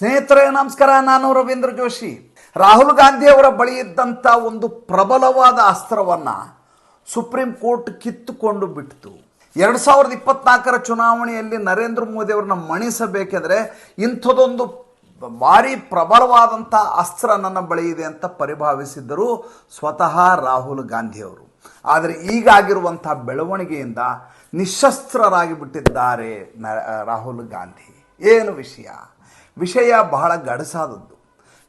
ಸ್ನೇಹಿತರೆ, ನಮಸ್ಕಾರ. ನಾನು ರವೀಂದ್ರ ಜೋಶಿ. ರಾಹುಲ್ ಗಾಂಧಿಯವರ ಬಳಿ ಇದ್ದಂಥ ಒಂದು ಪ್ರಬಲವಾದ ಅಸ್ತ್ರವನ್ನ ಸುಪ್ರೀಂ ಕೋರ್ಟ್ ಕಿತ್ತುಕೊಂಡು ಬಿಟ್ಟಿತು. ಎರಡು ಸಾವಿರದ ಇಪ್ಪತ್ನಾಲ್ಕರ ಚುನಾವಣೆಯಲ್ಲಿ ನರೇಂದ್ರ ಮೋದಿ ಅವರನ್ನ ಮಣಿಸಬೇಕಾದ್ರೆ ಇಂಥದೊಂದು ಭಾರಿ ಪ್ರಬಲವಾದಂಥ ಅಸ್ತ್ರ ನನ್ನ ಬಳಿ ಇದೆ ಅಂತ ಪರಿಭಾವಿಸಿದ್ದರು ಸ್ವತಃ ರಾಹುಲ್ ಗಾಂಧಿ ಅವರು. ಆದರೆ ಈಗಾಗಿರುವಂಥ ಬೆಳವಣಿಗೆಯಿಂದ ನಿಶಸ್ತ್ರರಾಗಿ ಬಿಟ್ಟಿದ್ದಾರೆ ರಾಹುಲ್ ಗಾಂಧಿ. ಏನು ವಿಷಯ? ವಿಷಯ ಬಹಳ ಗಡಸಾದದ್ದು.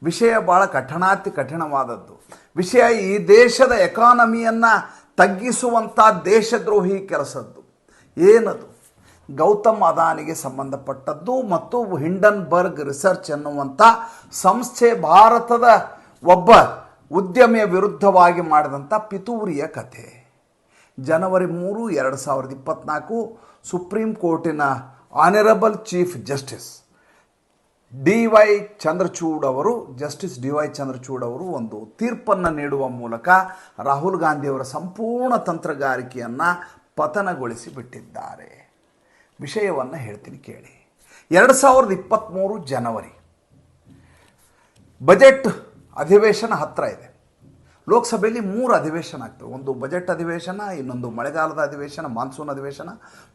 ವಿಷಯ ಬಹಳ ಕಠಿಣಾತಿ ಕಠಿಣವಾದದ್ದು. ವಿಷಯ ಈ ದೇಶದ ಎಕಾನಮಿಯನ್ನು ತಗ್ಗಿಸುವಂಥ ದೇಶದ್ರೋಹಿ ಕೆಲಸದ್ದು. ಏನದು? ಗೌತಮ್ ಅದಾನಿಗೆ ಸಂಬಂಧಪಟ್ಟದ್ದು ಮತ್ತು ಹಿಂಡನ್ಬರ್ಗ್ ರಿಸರ್ಚ್ ಎನ್ನುವಂಥ ಸಂಸ್ಥೆ ಭಾರತದ ಒಬ್ಬ ಉದ್ಯಮಿಯ ವಿರುದ್ಧವಾಗಿ ಮಾಡಿದಂಥ ಪಿತೂರಿಯ ಕಥೆ. ಜನವರಿ ಮೂರು, ಎರಡು ಸಾವಿರದ ಇಪ್ಪತ್ನಾಲ್ಕು ಸುಪ್ರೀಂ ಕೋರ್ಟಿನ honourable chief justice D Y Chandrachud ಅವರು, ಜಸ್ಟಿಸ್ ಡಿ ವೈ ಚಂದ್ರಚೂಡ್ ಅವರು ಒಂದು ತೀರ್ಪನ್ನು ನೀಡುವ ಮೂಲಕ ರಾಹುಲ್ ಗಾಂಧಿಯವರ ಸಂಪೂರ್ಣ ತಂತ್ರಗಾರಿಕೆಯನ್ನು ಪತನಗೊಳಿಸಿ ಬಿಟ್ಟಿದ್ದಾರೆ. ವಿಷಯವನ್ನು ಹೇಳ್ತೀನಿ ಕೇಳಿ. ಎರಡು ಸಾವಿರದ ಇಪ್ಪತ್ತ್ಮೂರು ಜನವರಿ. ಬಜೆಟ್ ಅಧಿವೇಶನ ಹತ್ತಿರ ಇದೆ. ಲೋಕಸಭೆಯಲ್ಲಿ ಮೂರು ಅಧಿವೇಶನ ಆಗ್ತವೆ ಒಂದು ಬಜೆಟ್ ಅಧಿವೇಶನ, ಇನ್ನೊಂದು ಮಳೆಗಾಲದ ಅಧಿವೇಶನ, ಮಾನ್ಸೂನ್ ಅಧಿವೇಶನ,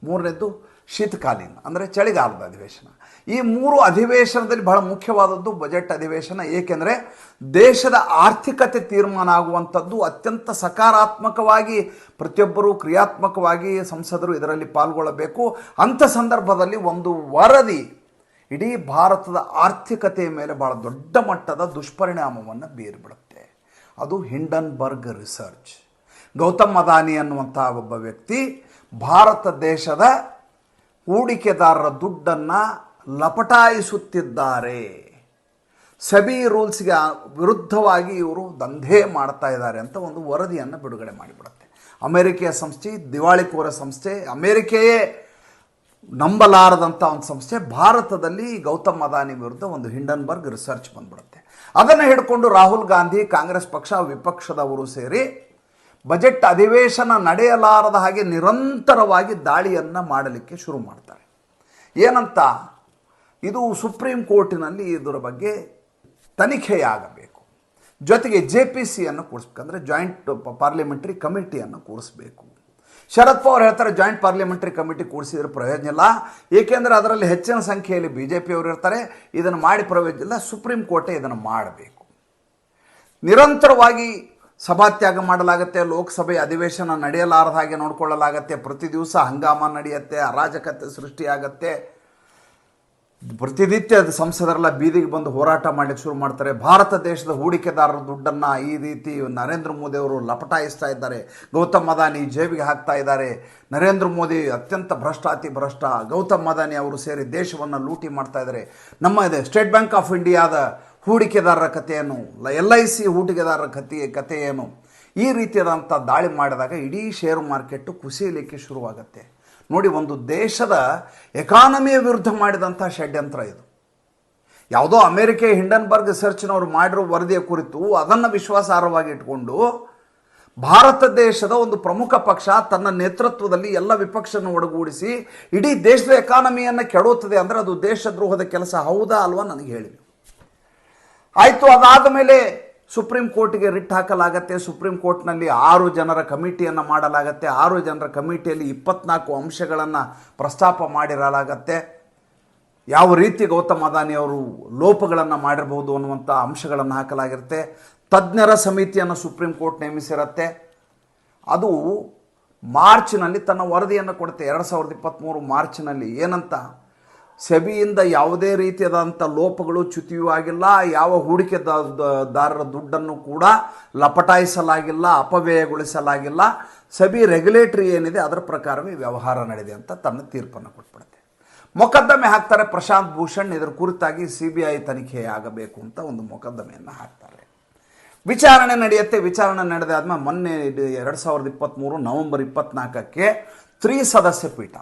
ಮೂರನೇದ್ದು ಶೀತಕಾಲೀನ, ಅಂದರೆ ಚಳಿಗಾಲದ ಅಧಿವೇಶನ. ಈ ಮೂರು ಅಧಿವೇಶನದಲ್ಲಿ ಬಹಳ ಮುಖ್ಯವಾದದ್ದು ಬಜೆಟ್ ಅಧಿವೇಶನ, ಏಕೆಂದರೆ ದೇಶದ ಆರ್ಥಿಕತೆ ತೀರ್ಮಾನ ಆಗುವಂಥದ್ದು ಅತ್ಯಂತ ಸಕಾರಾತ್ಮಕವಾಗಿ ಪ್ರತಿಯೊಬ್ಬರೂ ಕ್ರಿಯಾತ್ಮಕವಾಗಿ ಸಂಸದರು ಇದರಲ್ಲಿ ಪಾಲ್ಗೊಳ್ಳಬೇಕು. ಅಂಥ ಸಂದರ್ಭದಲ್ಲಿ ಒಂದು ವರದಿ ಇಡೀ ಭಾರತದ ಆರ್ಥಿಕತೆಯ ಮೇಲೆ ಬಹಳ ದೊಡ್ಡ ಮಟ್ಟದ ದುಷ್ಪರಿಣಾಮವನ್ನು ಬೀರಿಬಿಡುತ್ತೆ. ಅದು ಹಿಂಡನ್ಬರ್ಗ್ ರಿಸರ್ಚ್. ಗೌತಮ್ ಅದಾನಿ ಅನ್ನುವಂಥ ಒಬ್ಬ ವ್ಯಕ್ತಿ ಭಾರತ ದೇಶದ ಹೂಡಿಕೆದಾರರ ದುಡ್ಡನ್ನು ಲಪಟಾಯಿಸುತ್ತಿದ್ದಾರೆ. ಸೆಬಿ ರೂಲ್ಸ್ಗೆ ವಿರುದ್ಧವಾಗಿ ಇವರು ದಂಧೆ ಮಾಡ್ತಾ ಇದ್ದಾರೆ ಅಂತ ಒಂದು ವರದಿಯನ್ನು ಬಿಡುಗಡೆ ಮಾಡಿಬಿಡುತ್ತೆ. ಅಮೆರಿಕೆಯ ಸಂಸ್ಥೆ, ದಿವಾಳಿಕೋರ ಸಂಸ್ಥೆ, ಅಮೆರಿಕೆಯೇ ನಂಬಲಾರದಂಥ ಒಂದು ಸಂಸ್ಥೆ ಭಾರತದಲ್ಲಿ ಗೌತಮ್ ಅದಾನಿ ವಿರುದ್ಧ ಒಂದು ಹಿಂಡನ್ಬರ್ಗ್ ರಿಸರ್ಚ್ ಬಂದ್ಬಿಡುತ್ತೆ. ಅದನ್ನು ಹಿಡ್ಕೊಂಡು ರಾಹುಲ್ ಗಾಂಧಿ ಕಾಂಗ್ರೆಸ್ ಪಕ್ಷ ವಿಪಕ್ಷದವರು ಸೇರಿ ಬಜೆಟ್ ಅಧಿವೇಶನ ನಡೆಯಲಾರದ ಹಾಗೆ ನಿರಂತರವಾಗಿ ದಾಳಿಯನ್ನು ಮಾಡಲಿಕ್ಕೆ ಶುರು ಮಾಡ್ತಾರೆ. ಏನಂತ? ಇದು ಸುಪ್ರೀಂ ಕೋರ್ಟಿನಲ್ಲಿ ಇದರ ಬಗ್ಗೆ ತನಿಖೆಯಾಗಬೇಕು. ಜೊತೆಗೆ ಜೆ ಪಿ ಸಿಯನ್ನು ಕೂಡಿಸ್ಬೇಕು ಅಂದರೆ ಜಾಯಿಂಟ್ ಪಾರ್ಲಿಮೆಂಟ್ರಿ ಕಮಿಟಿಯನ್ನು ಕೂಡಿಸ್ಬೇಕು ಶರದ್ ಪವಾರ್ ಹೇಳ್ತಾರೆ ಜಾಯಿಂಟ್ ಪಾರ್ಲಿಮೆಂಟರಿ ಕಮಿಟಿ ಕೂಡಿಸಿದ್ರೆ ಪ್ರಯೋಜನ ಇಲ್ಲ. ಏಕೆಂದರೆ ಅದರಲ್ಲಿ ಹೆಚ್ಚಿನ ಸಂಖ್ಯೆಯಲ್ಲಿ ಬಿ ಜೆ ಪಿಯವರು ಇರ್ತಾರೆ. ಇದನ್ನು ಮಾಡಿ ಪ್ರಯೋಜನ ಇಲ್ಲ. ಸುಪ್ರೀಂ ಕೋರ್ಟೇ ಇದನ್ನು ಮಾಡಬೇಕು. ನಿರಂತರವಾಗಿ ಸಭಾತ್ಯಾಗ ಮಾಡಲಾಗುತ್ತೆ. ಲೋಕಸಭೆ ಅಧಿವೇಶನ ನಡೆಯಲಾರದ ಹಾಗೆ ನೋಡಿಕೊಳ್ಳಲಾಗತ್ತೆ. ಪ್ರತಿ ದಿವಸ ಹಂಗಾಮ ನಡೆಯುತ್ತೆ. ಅರಾಜಕತೆ ಸೃಷ್ಟಿಯಾಗತ್ತೆ. ಪ್ರತಿನಿತ್ಯ ಸಂಸದರೆಲ್ಲ ಬೀದಿಗೆ ಬಂದು ಹೋರಾಟ ಮಾಡಲಿಕ್ಕೆ ಶುರು ಮಾಡ್ತಾರೆ. ಭಾರತ ದೇಶದ ಹೂಡಿಕೆದಾರರ ದುಡ್ಡನ್ನು ಈ ರೀತಿ ನರೇಂದ್ರ ಮೋದಿ ಅವರು ಲಪಟಾಯಿಸ್ತಾ ಇದ್ದಾರೆ. ಗೌತಮ್ ಅದಾನಿ ಜೇಬಿಗೆ ಹಾಕ್ತಾ ಇದ್ದಾರೆ. ನರೇಂದ್ರ ಮೋದಿ ಅತ್ಯಂತ ಭ್ರಷ್ಟ ಅತಿ ಭ್ರಷ್ಟ. ಗೌತಮ್ ಅದಾನಿ ಅವರು ಸೇರಿ ದೇಶವನ್ನು ಲೂಟಿ ಮಾಡ್ತಾ ಇದ್ದಾರೆ. ನಮ್ಮ ಇದೆ ಸ್ಟೇಟ್ ಬ್ಯಾಂಕ್ ಆಫ್ ಇಂಡಿಯಾದ ಹೂಡಿಕೆದಾರರ ಕಥೆಯನ್ನು ಎಲ್ ಐ ಸಿ ಹೂಡಿಕೆದಾರರ ಕಥೆ ಕಥೆಯೇನು ಈ ರೀತಿಯಾದಂಥ ದಾಳಿ ಮಾಡಿದಾಗ ಇಡೀ ಶೇರು ಮಾರ್ಕೆಟು ಕುಸಿಯಲಿಕ್ಕೆ ಶುರುವಾಗುತ್ತೆ. ನೋಡಿ, ಒಂದು ದೇಶದ ಎಕಾನಮಿಯ ವಿರುದ್ಧ ಮಾಡಿದಂಥ ಷಡ್ಯಂತ್ರ ಇದು. ಯಾವುದೋ ಅಮೇರಿಕೆ ಹಿಂಡನ್ಬರ್ಗ್ ರಿಸರ್ಚ್ನವರು ಮಾಡಿರೋ ವರದಿಯ ಕುರಿತು ಅದನ್ನು ವಿಶ್ವಾಸಾರ್ಹವಾಗಿ ಇಟ್ಕೊಂಡು ಭಾರತ ದೇಶದ ಒಂದು ಪ್ರಮುಖ ಪಕ್ಷ ತನ್ನ ನೇತೃತ್ವದಲ್ಲಿ ಎಲ್ಲ ವಿಪಕ್ಷವನ್ನು ಒಡಗೂಡಿಸಿ ಇಡೀ ದೇಶದ ಎಕಾನಮಿಯನ್ನು ಕೆಡುತ್ತದೆ ಅಂದರೆ ಅದು ದೇಶದ್ರೋಹದ ಕೆಲಸ ಹೌದಾ ಅಲ್ವಾ ನನಗೆ ಹೇಳಿ ಆಯಿತು ಅದಾದ ಮೇಲೆ ಸುಪ್ರೀಂ ಕೋರ್ಟ್ಗೆ ರಿಟ್ ಹಾಕಲಾಗತ್ತೆ. ಸುಪ್ರೀಂ ಕೋರ್ಟ್ನಲ್ಲಿ ಆರು ಜನರ ಕಮಿಟಿಯನ್ನು ಮಾಡಲಾಗತ್ತೆ. ಆರು ಜನರ ಕಮಿಟಿಯಲ್ಲಿ ಇಪ್ಪತ್ನಾಲ್ಕು ಅಂಶಗಳನ್ನು ಪ್ರಸ್ತಾಪ ಮಾಡಿರಲಾಗತ್ತೆ. ಯಾವ ರೀತಿ ಗೌತಮ್ ಅದಾನಿ ಅವರು ಲೋಪಗಳನ್ನು ಮಾಡಿರಬಹುದು ಅನ್ನುವಂಥ ಅಂಶಗಳನ್ನು ಹಾಕಲಾಗಿರುತ್ತೆ. ತಜ್ಞರ ಸಮಿತಿಯನ್ನು ಸುಪ್ರೀಂ ಕೋರ್ಟ್ ನೇಮಿಸಿರುತ್ತೆ. ಅದು ಮಾರ್ಚ್ನಲ್ಲಿ ತನ್ನ ವರದಿಯನ್ನು ಕೊಡುತ್ತೆ. ಎರಡು ಸಾವಿರದ ಇಪ್ಪತ್ತ್ಮೂರು ಮಾರ್ಚ್ನಲ್ಲಿ ಏನಂತ ಸೆಬಿಯಿಂದ ಯಾವುದೇ ರೀತಿಯಾದಂಥ ಲೋಪಗಳು ಚ್ಯುತಿಯೂ ಆಗಿಲ್ಲ, ಯಾವ ಹೂಡಿಕೆದಾರರ ದುಡ್ಡನ್ನು ಕೂಡ ಲಪಟಾಯಿಸಲಾಗಿಲ್ಲ, ಅಪವ್ಯಯಗೊಳಿಸಲಾಗಿಲ್ಲ. ಸೆಬಿ ರೆಗ್ಯುಲೇಟರಿ ಏನಿದೆ, ಅದರ ಪ್ರಕಾರವೇ ವ್ಯವಹಾರ ನಡೆದಿದೆ ಅಂತ ತನ್ನ ತೀರ್ಪನ್ನು ಕೊಟ್ಬಿಡುತ್ತೆ. ಮೊಕದ್ದಮೆ ಹಾಕ್ತಾರೆ ಪ್ರಶಾಂತ್ ಭೂಷಣ್, ಇದರ ಕುರಿತಾಗಿ ಸಿ ಬಿ ಐ ತನಿಖೆ ಆಗಬೇಕು ಅಂತ ಒಂದು ಮೊಕದ್ದಮೆಯನ್ನು ಹಾಕ್ತಾರೆ. ವಿಚಾರಣೆ ನಡೆಯುತ್ತೆ, ವಿಚಾರಣೆ ನಡೆದಾದ್ಮೇಲೆ ಮೊನ್ನೆ ಎರಡು ಸಾವಿರದ ಇಪ್ಪತ್ತ್ಮೂರು ನವೆಂಬರ್ ಇಪ್ಪತ್ನಾಲ್ಕಕ್ಕೆ ತ್ರಿಸದಸ್ಯ ಪೀಠ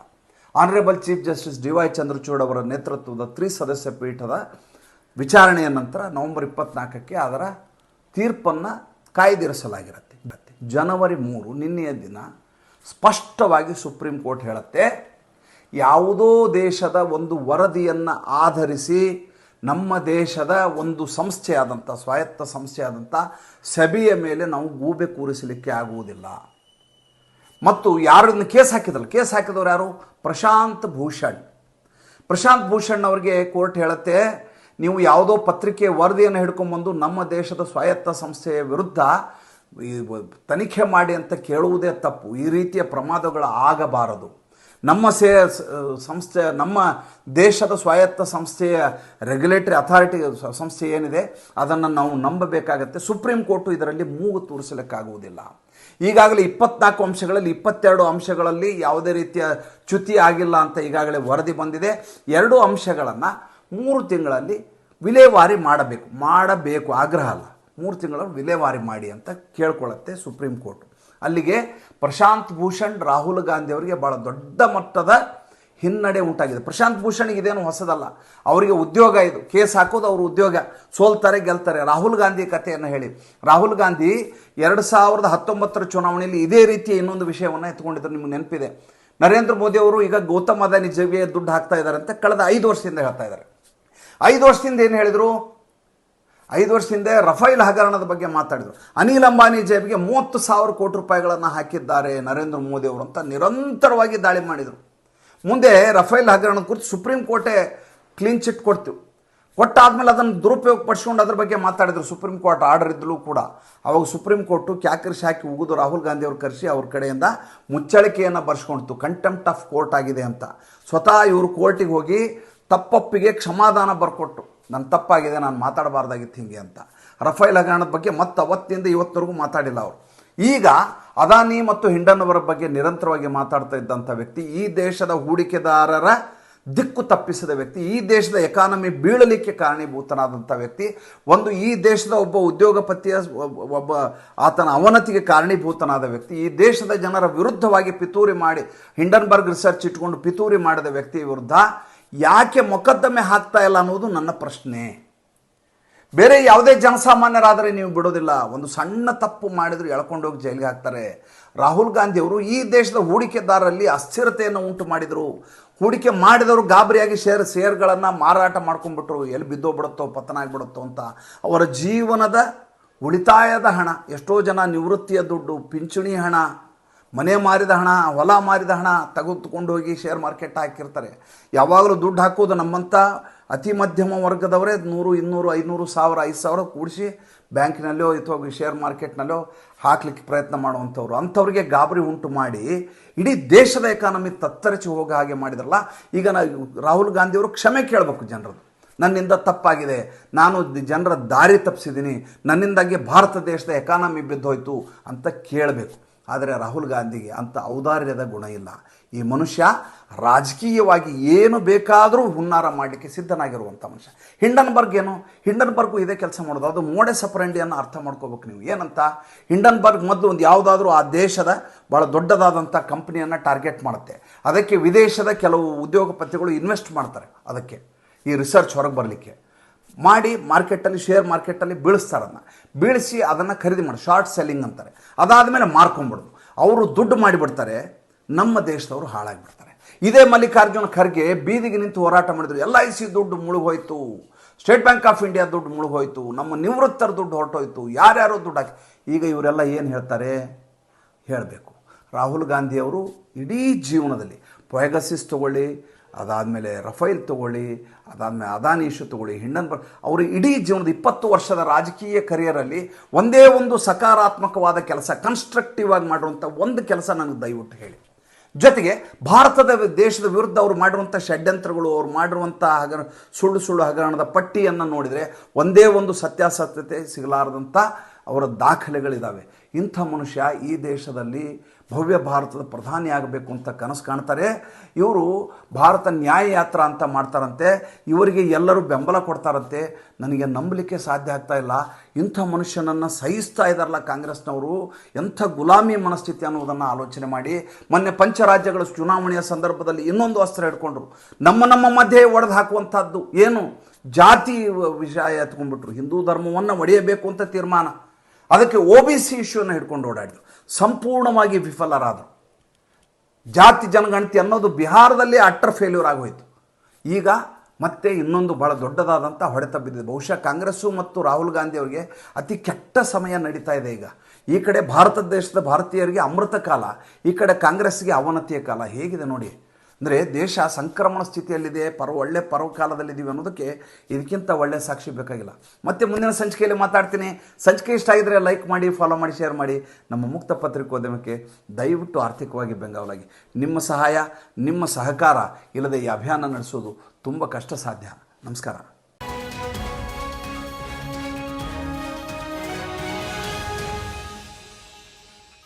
honourable chief justice D Y Chandrachud ಅವರ ನೇತೃತ್ವದ ತ್ರಿಸದಸ್ಯ ಪೀಠದ ವಿಚಾರಣೆಯ ನಂತರ ನವೆಂಬರ್ ಇಪ್ಪತ್ನಾಲ್ಕಕ್ಕೆ ಅದರ ತೀರ್ಪನ್ನು ಕಾಯ್ದಿರಿಸಲಾಗಿರುತ್ತೆ. ಜನವರಿ ಮೂರು ನಿನ್ನೆಯ ದಿನ ಸ್ಪಷ್ಟವಾಗಿ ಸುಪ್ರೀಂ ಕೋರ್ಟ್ ಹೇಳುತ್ತೆ, ಯಾವುದೋ ದೇಶದ ಒಂದು ವರದಿಯನ್ನು ಆಧರಿಸಿ ನಮ್ಮ ದೇಶದ ಒಂದು ಸಂಸ್ಥೆಯಾದಂಥ, ಸ್ವಾಯತ್ತ ಸಂಸ್ಥೆಯಾದಂಥ ಸಭೆಯ ಮೇಲೆ ನಾವು ಗೂಬೆ ಕೂರಿಸಲಿಕ್ಕೆ ಆಗುವುದಿಲ್ಲ. ಮತ್ತು ಯಾರನ್ನು ಕೇಸ್ ಹಾಕಿದ್ರಲ್ಲ ಕೇಸ್ ಹಾಕಿದವರು ಯಾರು? ಪ್ರಶಾಂತ್ ಭೂಷಣ್. ಪ್ರಶಾಂತ್ ಭೂಷಣ್ ಅವರಿಗೆ ಕೋರ್ಟ್ ಹೇಳುತ್ತೆ, ನೀವು ಯಾವುದೋ ಪತ್ರಿಕೆ ವರದಿಯನ್ನು ಹಿಡ್ಕೊಂಬಂದು ನಮ್ಮ ದೇಶದ ಸ್ವಾಯತ್ತ ಸಂಸ್ಥೆಯ ವಿರುದ್ಧ ತನಿಖೆ ಮಾಡಿ ಅಂತ ಕೇಳುವುದೇ ತಪ್ಪು. ಈ ರೀತಿಯ ಪ್ರಮಾದಗಳು ಆಗಬಾರದು. ನಮ್ಮ ಸೇ ಸಂಸ್ಥೆ, ನಮ್ಮ ದೇಶದ ಸ್ವಾಯತ್ತ ಸಂಸ್ಥೆಯ ರೆಗ್ಯುಲೇಟರಿ ಅಥಾರಿಟಿ ಸಂಸ್ಥೆ ಏನಿದೆ, ಅದನ್ನು ನಾವು ನಂಬಬೇಕಾಗತ್ತೆ. ಸುಪ್ರೀಂ ಕೋರ್ಟು ಇದರಲ್ಲಿ ಮೂಗು ತೋರಿಸಲಿಕ್ಕಾಗುವುದಿಲ್ಲ. ಈಗಾಗಲೇ ಇಪ್ಪತ್ನಾಲ್ಕು ಅಂಶಗಳಲ್ಲಿ, ಇಪ್ಪತ್ತೆರಡು ಅಂಶಗಳಲ್ಲಿ ಯಾವುದೇ ರೀತಿಯ ಚ್ಯುತಿ ಆಗಿಲ್ಲ ಅಂತ ಈಗಾಗಲೇ ವರದಿ ಬಂದಿದೆ. ಎರಡು ಅಂಶಗಳನ್ನು ಮೂರು ತಿಂಗಳಲ್ಲಿ ವಿಲೇವಾರಿ ಮಾಡಬೇಕು. ಮಾಡಬೇಕು, ಆಗ್ರಹ ಅಲ್ಲ. ಮೂರು ತಿಂಗಳಲ್ಲಿ ವಿಲೇವಾರಿ ಮಾಡಿ ಅಂತ ಕೇಳ್ಕೊಳ್ಳುತ್ತೆ ಸುಪ್ರೀಂ ಕೋರ್ಟ್ ಅಲ್ಲಿಗೆ ಪ್ರಶಾಂತ್ ಭೂಷಣ್ ರಾಹುಲ್ ಗಾಂಧಿ ಅವರಿಗೆ ಭಾಳ ದೊಡ್ಡ ಮಟ್ಟದ ಹಿನ್ನಡೆ ಉಂಟಾಗಿದೆ. ಪ್ರಶಾಂತ್ ಭೂಷಣ್ಗೆ ಇದೇನು ಹೊಸದಲ್ಲ. ಅವರಿಗೆ ಉದ್ಯೋಗ ಇದು. ಕೇಸ್ ಹಾಕೋದು ಅವ್ರ ಉದ್ಯೋಗ. ಸೋಲ್ತಾರೆ, ಗೆಲ್ತಾರೆ. ರಾಹುಲ್ ಗಾಂಧಿ ಕಥೆಯನ್ನು ಹೇಳಿ. ರಾಹುಲ್ ಗಾಂಧಿ ಎರಡು ಸಾವಿರದ ಹತ್ತೊಂಬತ್ತರ ಚುನಾವಣೆಯಲ್ಲಿ ಇದೇ ರೀತಿಯ ಇನ್ನೊಂದು ವಿಷಯವನ್ನು ಎತ್ಕೊಂಡಿದ್ರು ನಿಮ್ಗೆ ನೆನಪಿದೆ. ನರೇಂದ್ರ ಮೋದಿ ಅವರು ಈಗ ಗೌತಮ್ ಅದಾನಿ ಜವಿಯ ದುಡ್ಡು ಹಾಕ್ತಾ ಇದ್ದಾರೆ ಅಂತ ಕಳೆದ ಐದು ವರ್ಷದಿಂದ ಹೇಳ್ತಾ ಇದ್ದಾರೆ. ಐದು ವರ್ಷದಿಂದ ಏನು ಹೇಳಿದರು? ಐದು ವರ್ಷ ಹಿಂದೆ ರಫೈಲ್ ಹಗರಣದ ಬಗ್ಗೆ ಮಾತಾಡಿದರು. ಅನಿಲ್ ಅಂಬಾನಿ ಜೇಬಿಗೆ ಮೂವತ್ತು ಸಾವಿರ ಕೋಟಿ ರೂಪಾಯಿಗಳನ್ನು ಹಾಕಿದ್ದಾರೆ ನರೇಂದ್ರ ಮೋದಿ ಅವರು ಅಂತ ನಿರಂತರವಾಗಿ ದಾಳಿ ಮಾಡಿದರು. ಮುಂದೆ ರಫೈಲ್ ಹಗರಣದ ಕುರಿತು ಸುಪ್ರೀಂ ಕೋರ್ಟೇ ಕ್ಲೀನ್ ಚಿಟ್ ಕೊಡ್ತೀವಿ ಕೊಟ್ಟಾದ್ಮೇಲೆ ಅದನ್ನು ದುರುಪಯೋಗ ಪಡಿಸ್ಕೊಂಡು ಅದ್ರ ಬಗ್ಗೆ ಮಾತಾಡಿದ್ರು ಸುಪ್ರೀಂ ಕೋರ್ಟ್ ಆರ್ಡರ್ ಇದ್ದಲೂ ಕೂಡ. ಅವಾಗ ಸುಪ್ರೀಂ ಕೋರ್ಟು ಕ್ಯಾಕರಿಸಿ ಹಾಕಿ ಉಗಿದು ರಾಹುಲ್ ಗಾಂಧಿ ಅವ್ರು ಕರೆಸಿ ಅವ್ರ ಕಡೆಯಿಂದ ಮುಚ್ಚಳಿಕೆಯನ್ನು ಬರ್ಸ್ಕೊಳ್ತು ಕಂಟೆಂಪ್ಟ್ ಆಫ್ ಕೋರ್ಟ್ ಆಗಿದೆ ಅಂತ. ಸ್ವತಃ ಇವರು ಕೋರ್ಟಿಗೆ ಹೋಗಿ ತಪ್ಪಪ್ಪಿಗೆ ಕ್ಷಮಾದಾನ ಬರ್ಕೊಟ್ಟು ನನ್ನ ತಪ್ಪಾಗಿದೆ, ನಾನು ಮಾತಾಡಬಾರ್ದಾಗಿತ್ತು ಹಿಂಗೆ ಅಂತ. ರಫೈಲ್ ಹಗರಣದ ಬಗ್ಗೆ ಮತ್ತೆ ಅವತ್ತಿಂದ ಇವತ್ತರೆಗೂ ಮಾತಾಡಿಲ್ಲ ಅವರು. ಈಗ ಅದಾನಿ ಮತ್ತು ಹಿಂಡನ್ ಅವರ ಬಗ್ಗೆ ನಿರಂತರವಾಗಿ ಮಾತಾಡ್ತಾ ಇದ್ದಂಥ ವ್ಯಕ್ತಿ, ಈ ದೇಶದ ಹೂಡಿಕೆದಾರರ ದಿಕ್ಕು ತಪ್ಪಿಸಿದ ವ್ಯಕ್ತಿ, ಈ ದೇಶದ ಎಕಾನಮಿ ಬೀಳಲಿಕ್ಕೆ ಕಾರಣೀಭೂತನಾದಂಥ ವ್ಯಕ್ತಿ, ಒಂದು ಈ ದೇಶದ ಒಬ್ಬ ಉದ್ಯೋಗಪತಿಯ, ಒಬ್ಬ- ಆತನ ಅವನತಿಗೆ ಕಾರಣೀಭೂತನಾದ ವ್ಯಕ್ತಿ, ಈ ದೇಶದ ಜನರ ವಿರುದ್ಧವಾಗಿ ಪಿತೂರಿ ಮಾಡಿ ಹಿಂಡನ್ಬರ್ಗ್ ರಿಸರ್ಚ್ ಇಟ್ಕೊಂಡು ಪಿತೂರಿ ಮಾಡಿದ ವ್ಯಕ್ತಿ ವಿರುದ್ಧ ಯಾಕೆ ಮೊಕದ್ದಮೆ ಹಾಕ್ತಾ ಇಲ್ಲ ಅನ್ನೋದು ನನ್ನ ಪ್ರಶ್ನೆ. ಬೇರೆ ಯಾವುದೇ ಜನಸಾಮಾನ್ಯರಾದರೆ ನೀವು ಬಿಡೋದಿಲ್ಲ. ಒಂದು ಸಣ್ಣ ತಪ್ಪು ಮಾಡಿದ್ರು ಎಳ್ಕೊಂಡೋಗಿ ಜೈಲಿಗೆ ಹಾಕ್ತಾರೆ. ರಾಹುಲ್ ಗಾಂಧಿ ಅವರು ಈ ದೇಶದ ಹೂಡಿಕೆದಾರರಲ್ಲಿ ಅಸ್ಥಿರತೆಯನ್ನು ಉಂಟು ಮಾಡಿದರು. ಹೂಡಿಕೆ ಮಾಡಿದವರು ಗಾಬರಿಯಾಗಿ ಶೇರ್, ಶೇರ್ಗಳನ್ನು ಮಾರಾಟ ಮಾಡ್ಕೊಂಡ್ಬಿಟ್ರು. ಎಲ್ಲಿ ಬಿದ್ದೋಗ್ಬಿಡುತ್ತೋ ಪತನ ಆಗಿಬಿಡುತ್ತೋ ಅಂತ. ಅವರ ಜೀವನದ ಉಳಿತಾಯದ ಹಣ, ಎಷ್ಟೋ ಜನ ನಿವೃತ್ತಿಯ ದುಡ್ಡು, ಪಿಂಚಣಿ ಹಣ ಮನೆ ಮಾರಿದ ಹಣ, ಹೊಲ ಮಾರಿದ ಹಣ ತೆಗೆದುಕೊಂಡು ಹೋಗಿ ಶೇರ್ ಮಾರ್ಕೆಟ್ ಹಾಕಿರ್ತಾರೆ. ಯಾವಾಗಲೂ ದುಡ್ಡು ಹಾಕೋದು ನಮ್ಮಂಥ ಅತಿ ಮಧ್ಯಮ ವರ್ಗದವರೇ ನೂರು, ಇನ್ನೂರು, ಐನೂರು, ಸಾವಿರ, ಐದು ಸಾವಿರ ಕೂಡಿಸಿ ಬ್ಯಾಂಕಿನಲ್ಲೋ ಅಥವಾ ಶೇರ್ ಮಾರ್ಕೆಟ್ನಲ್ಲೋ ಹಾಕ್ಲಿಕ್ಕೆ ಪ್ರಯತ್ನ ಮಾಡುವಂಥವ್ರು. ಅಂಥವ್ರಿಗೆ ಗಾಬರಿ ಉಂಟು ಮಾಡಿ ಇಡೀ ದೇಶದ ಎಕಾನಮಿ ತತ್ತರಿಸಿ ಹೋಗೋ ಹಾಗೆ ಮಾಡಿದ್ರಲ್ಲ, ಈಗ ನಾವು ರಾಹುಲ್ ಗಾಂಧಿಯವರು ಕ್ಷಮೆ ಕೇಳಬೇಕು ಜನರದ್ದು ನನ್ನಿಂದ ತಪ್ಪಾಗಿದೆ, ನಾನು ಜನರ ದಾರಿ ತಪ್ಪಿಸಿದ್ದೀನಿ, ನನ್ನಿಂದಾಗಿ ಭಾರತ ದೇಶದ ಎಕಾನಮಿ ಬಿದ್ದೋಯ್ತು ಅಂತ ಕೇಳಬೇಕು. ಆದರೆ ರಾಹುಲ್ ಗಾಂಧಿಗೆ ಅಂಥ ಔದಾರ್ಯದ ಗುಣ ಇಲ್ಲ. ಈ ಮನುಷ್ಯ ರಾಜಕೀಯವಾಗಿ ಏನು ಬೇಕಾದರೂ ಹುನ್ನಾರ ಮಾಡಲಿಕ್ಕೆ ಸಿದ್ಧನಾಗಿರುವಂಥ ಮನುಷ್ಯ. ಹಿಂಡನ್ಬರ್ಗ್ ಏನು? ಹಿಂಡನ್ಬರ್ಗು ಇದೇ ಕೆಲಸ ಮಾಡೋದು. ಅದು ಮೋಡೆ ಸಪರಂಡಿಯನ್ನು ಅರ್ಥ ಮಾಡ್ಕೋಬೇಕು ನೀವು. ಏನಂತ? ಹಿಂಡನ್ಬರ್ಗ್ ಮೊದಲು ಒಂದು ಯಾವುದಾದ್ರೂ ಆ ದೇಶದ ಭಾಳ ದೊಡ್ಡದಾದಂಥ ಕಂಪ್ನಿಯನ್ನು ಟಾರ್ಗೆಟ್ ಮಾಡುತ್ತೆ. ಅದಕ್ಕೆ ವಿದೇಶದ ಕೆಲವು ಉದ್ಯೋಗಪತಿಗಳು ಇನ್ವೆಸ್ಟ್ ಮಾಡ್ತಾರೆ. ಅದಕ್ಕೆ ಈ ರಿಸರ್ಚ್ ಹೊರಗೆ ಬರಲಿಕ್ಕೆ. ಮಾಡಿ ಮಾರ್ಕೆಟಲ್ಲಿ ಶೇರ್ ಮಾರ್ಕೆಟಲ್ಲಿ ಬೀಳಿಸ್ತಾರೆ ಅದನ್ನು. ಬೀಳಿಸಿ ಅದನ್ನು ಖರೀದಿ ಮಾಡಿ. ಶಾರ್ಟ್ ಸೆಲ್ಲಿಂಗ್ ಅಂತಾರೆ. ಅದಾದಮೇಲೆ ಮಾರ್ಕೊಂಬಿಡೋದು ಅವರು ದುಡ್ಡು ಮಾಡಿಬಿಡ್ತಾರೆ. ನಮ್ಮ ದೇಶದವರು ಹಾಳಾಗಿಬಿಡ್ತಾರೆ. ಇದೇ ಮಲ್ಲಿಕಾರ್ಜುನ ಖರ್ಗೆ ಬೀದಿಗೆ ನಿಂತು ಹೋರಾಟ ಮಾಡಿದ್ರು. ಎಲ್ ಐ ಸಿ ದುಡ್ಡು ಮುಳುಗೋಯ್ತು. ಸ್ಟೇಟ್ ಬ್ಯಾಂಕ್ ಆಫ್ ಇಂಡಿಯಾ ದುಡ್ಡು ಮುಳುಗೋಯ್ತು. ನಮ್ಮ ನಿವೃತ್ತರ ದುಡ್ಡು ಹೊರಟೋಯ್ತು. ಯಾರ್ಯಾರೋ ದುಡ್ಡು ಹಾಕಿ. ಈಗ ಇವರೆಲ್ಲ ಏನು ಹೇಳ್ತಾರೆ? ಹೇಳಬೇಕು. ರಾಹುಲ್ ಗಾಂಧಿಯವರು ಇಡೀ ಜೀವನದಲ್ಲಿ ಪೊಯಗಸಿಸ್ ತಗೊಳ್ಳಿ ಅದಾದಮೇಲೆ ರಫೈಲ್ ತಗೊಳ್ಳಿ ಅದಾದಮೇಲೆ ಅದಾನಿ ಇಶ್ಯೂ ತಗೊಳ್ಳಿ ಬರ್, ಅವರು ಇಡೀ ಜೀವನದ ಇಪ್ಪತ್ತು ವರ್ಷದ ರಾಜಕೀಯ ಕರಿಯರಲ್ಲಿ ಒಂದೇ ಒಂದು ಸಕಾರಾತ್ಮಕವಾದ ಕೆಲಸ ಕನ್ಸ್ಟ್ರಕ್ಟಿವ್ ಆಗಿ ಮಾಡುವಂಥ ಒಂದು ಕೆಲಸ ನನಗೆ ದಯವಿಟ್ಟು ಹೇಳಿ. ಜೊತೆಗೆ ಭಾರತದ ದೇಶದ ವಿರುದ್ಧ ಅವರು ಮಾಡಿರುವಂಥ ಷಡ್ಯಂತ್ರಗಳು, ಅವ್ರು ಮಾಡಿರುವಂಥ ಹಗರ ಸುಳ್ಳು ಸುಳ್ಳು ಹಗರಣದ ಪಟ್ಟಿಯನ್ನು ನೋಡಿದರೆ ಒಂದೇ ಒಂದು ಸತ್ಯಾಸತ್ಯತೆ ಸಿಗಲಾರದಂಥ ಅವರ ದಾಖಲೆಗಳಿದ್ದಾವೆ ಇಂಥ ಮನುಷ್ಯ ಈ ದೇಶದಲ್ಲಿ ಭವ್ಯ ಭಾರತದ ಪ್ರಧಾನಿ ಆಗಬೇಕು ಅಂತ ಕನಸು ಕಾಣ್ತಾರೆ. ಇವರು ಭಾರತ ನ್ಯಾಯ ಯಾತ್ರೆ ಅಂತ ಮಾಡ್ತಾರಂತೆ. ಇವರಿಗೆ ಎಲ್ಲರೂ ಬೆಂಬಲ ಕೊಡ್ತಾರಂತೆ. ನನಗೆ ನಂಬಲಿಕ್ಕೆ ಸಾಧ್ಯ ಆಗ್ತಾ ಇಲ್ಲ. ಇಂಥ ಮನುಷ್ಯನನ್ನು ಸಹಿಸ್ತಾ ಇದ್ದಾರಲ್ಲ ಕಾಂಗ್ರೆಸ್ನವರು. ಎಂಥ ಗುಲಾಮಿ ಮನಸ್ಥಿತಿ ಅನ್ನೋದನ್ನು ಆಲೋಚನೆ ಮಾಡಿ. ಮೊನ್ನೆ ಪಂಚರಾಜ್ಯಗಳ ಚುನಾವಣೆಯ ಸಂದರ್ಭದಲ್ಲಿ ಇನ್ನೊಂದು ಅಸ್ತ್ರ ಹಿಡ್ಕೊಂಡ್ರು. ನಮ್ಮ ನಮ್ಮ ಮಧ್ಯೆ ಒಡೆದು ಹಾಕುವಂಥದ್ದು ಏನು? ಜಾತಿ ವಿಷಯ ಎತ್ಕೊಂಡ್ಬಿಟ್ರು. ಹಿಂದೂ ಧರ್ಮವನ್ನು ಒಡೆಯಬೇಕು ಅಂತ ತೀರ್ಮಾನ. ಅದಕ್ಕೆ ಒ ಬಿ ಸಿ ಇಶ್ಯೂನ ಹಿಡ್ಕೊಂಡು ಓಡಾಡಿದ್ರು. ಸಂಪೂರ್ಣವಾಗಿ ವಿಫಲರಾದರು. ಜಾತಿ ಜನಗಣತಿ ಅನ್ನೋದು ಬಿಹಾರದಲ್ಲಿ ಅಟ್ಟರ್ ಫೇಲ್ಯೂರ್ ಆಗೋಯ್ತು. ಈಗ ಮತ್ತೆ ಇನ್ನೊಂದು ಭಾಳ ದೊಡ್ಡದಾದಂಥ ಹೊಡೆತ ಬಿದ್ದಿದೆ. ಬಹುಶಃ ಕಾಂಗ್ರೆಸ್ಸು ಮತ್ತು ರಾಹುಲ್ ಗಾಂಧಿ ಅವರಿಗೆ ಅತಿ ಕೆಟ್ಟ ಸಮಯ ನಡೀತಾ ಇದೆ ಈಗ. ಈ ಕಡೆ ಭಾರತ ದೇಶದ ಭಾರತೀಯರಿಗೆ ಅಮೃತ ಕಾಲ, ಈ ಕಡೆ ಕಾಂಗ್ರೆಸ್ಗೆ ಅವನತಿಯ ಕಾಲ ಹೇಗಿದೆ ನೋಡಿ. ಅಂದರೆ ದೇಶ ಸಂಕ್ರಮಣ ಸ್ಥಿತಿಯಲ್ಲಿದೆ, ಪರ್ವ ಒಳ್ಳೆ ಪರ್ವಕಾಲದಲ್ಲಿದ್ದೀವಿ ಅನ್ನೋದಕ್ಕೆ ಇದಕ್ಕಿಂತ ಒಳ್ಳೆ ಸಾಕ್ಷಿ ಬೇಕಾಗಿಲ್ಲ. ಮತ್ತೆ ಮುಂದಿನ ಸಂಚಿಕೆಯಲ್ಲಿ ಮಾತಾಡ್ತೀನಿ. ಸಂಚಿಕೆ ಇಷ್ಟ ಆಗಿದ್ರೆ ಲೈಕ್ ಮಾಡಿ ಫಾಲೋ ಮಾಡಿ ಶೇರ್ ಮಾಡಿ. ನಮ್ಮ ಮುಕ್ತ ಪತ್ರಿಕೋದ್ಯಮಕ್ಕೆ ದಯವಿಟ್ಟು ಆರ್ಥಿಕವಾಗಿ ಬೆಂಗಾವಲಾಗಿ. ನಿಮ್ಮ ಸಹಾಯ, ನಿಮ್ಮ ಸಹಕಾರ ಇಲ್ಲದೆ ಈ ಅಭಿಯಾನ ನಡೆಸೋದು ತುಂಬ ಕಷ್ಟ ಸಾಧ್ಯ ನಮಸ್ಕಾರ.